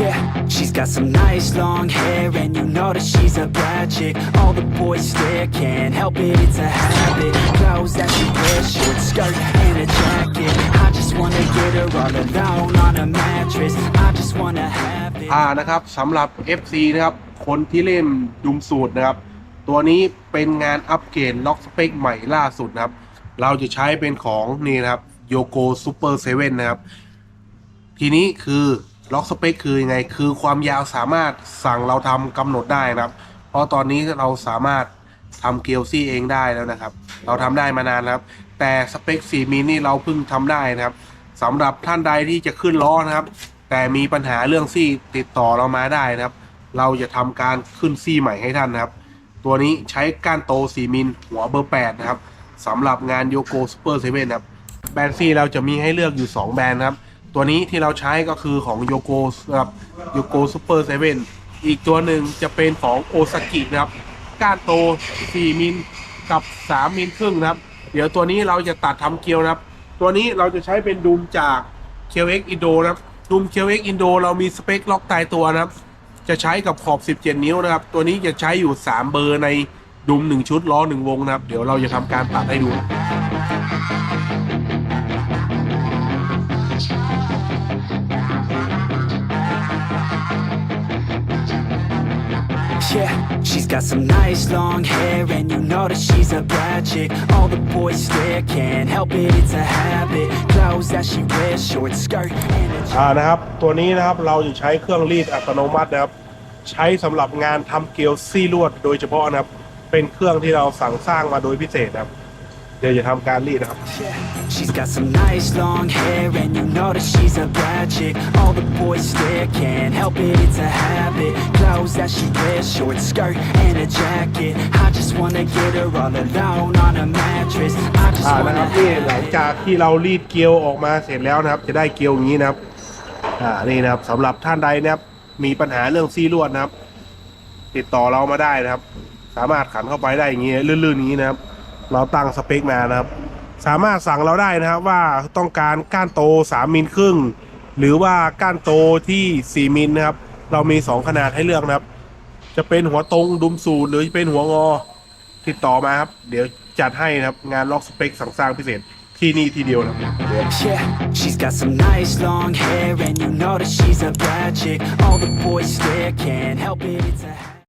yeah She's got some nice long hair and you know that she's a bad chick All the boys stare, can't help it, it's a habit Clothes that she wears, short skirt and a jacket I just wanna get her all alone on a mattress I just wanna have it อ่านะครับสำหรับ FC นะครับ คนที่เล่นดุมสูตรนะครับ ตัวนี้เป็นงานอัปเกรดล็อกสเปคใหม่ล่าสุดนะครับ เราจะใช้เป็นของนี่นะครับโยโกซูเปอร์เซเว่นนะครับ ทีนี้คือ ล็อกสเปคคือยังไง คือความยาวสามารถสั่งเราทำกำหนดได้นะครับ เพราะตอนนี้เราสามารถทำเกลซี่เองได้แล้วนะครับ เราทำได้มานานครับ แต่สเปค4มิลนี่เราเพิ่งทำได้นะครับสำหรับท่านใดที่จะขึ้นล้อนะครับ แต่มีปัญหาเรื่องซี่ติดต่อเรามาได้นะครับ เราจะทำการขึ้นซี่ใหม่ให้ท่านนะครับ ตัวนี้ใช้ก้านโต4มิลหัวเบอร์8นะครับสำหรับงานโยโกซูเปอร์เซเว่นครับแบรนด์ซี่เราจะมีให้เลือกอยู่ 2 แบรนด์นะครับ ตัวนี้ที่เราใช้ก็คือของโยโกครับโยโกซูเปอร์เซเว่นอีกตัวหนึ่งจะเป็นของโอซากินะครับ ก้านโต 4 มิลกับ 3 มิลครึ่งนะครับ เดี๋ยวตัวนี้เราจะตัดทำเกลียวนะครับ ตัวนี้เราจะใช้เป็นดุมจาก QX Indo นโดนะครับดุม QX Indo เรามีสเปคล็อกตายตัวนะครับ จะใช้กับขอบ 17 นิ้วนะครับ ตัวนี้จะใช้อยู่ 3 เบอร์ในดุม 1 ชุดล้อ 1 วงนะครับ เดี๋ยวเราจะทำการตัดให้ดู Yeah, she's got some nice long hair and you know that she's a bad chick All the boys stare, can't help it, it's a habit Clothes that she wears, short skirt and a อ่านะครับ ตัวนี้นะครับเราจะใช้เครื่องรีดอัตโนมัตินะครับ ใช้สำหรับงานทำเกลียวซี่ลวดโดยเฉพาะนะครับ เป็นเครื่องที่เราสั่งสร้างมาโดยพิเศษนะครับ เดี๋ยวจะทำการรีดนะครับ Yeah, she's got some nice long hair and you know that she's a bad chick All the boys stare, can't help it, it's a habit Clothes that she wears, short skirt and a jacket I just wanna get her all alone on a mattress I just อ่านะ wanna ครับนี่ have หลัง it จากที่เรารีดเกลียวออกมาเสร็จแล้วนะครับ จะได้เกลียวอย่างนี้นะครับ อ่า นี่นะครับสำหรับท่านใดนะครับ มีปัญหาเรื่องซี่ลวดนะครับ ติดต่อเรามาได้นะครับ สามารถขันเข้าไปได้อย่างนี้ ลื่นๆอย่างนี้นะครับ เราตั้งสเปคมานะครับ สามารถสั่งเราได้นะครับว่าต้องการก้านโต 3มิลครึ่ง หรือว่าก้านโตที่ 4มิลนะครับ เรามี 2 ขนาดให้เลือกนะครับ จะเป็นหัวตรงดุมสูตรหรือจะเป็นหัวงอติดต่อมาครับ เดี๋ยวจัดให้นะครับงานล็อกสเปคสั่งสร้างพิเศษที่นี่ทีเดียวนะครับเดี๋ยว Yeah, she's got some nice long hair and you know that she's a bad chick All the boys stare, can't help it, it's a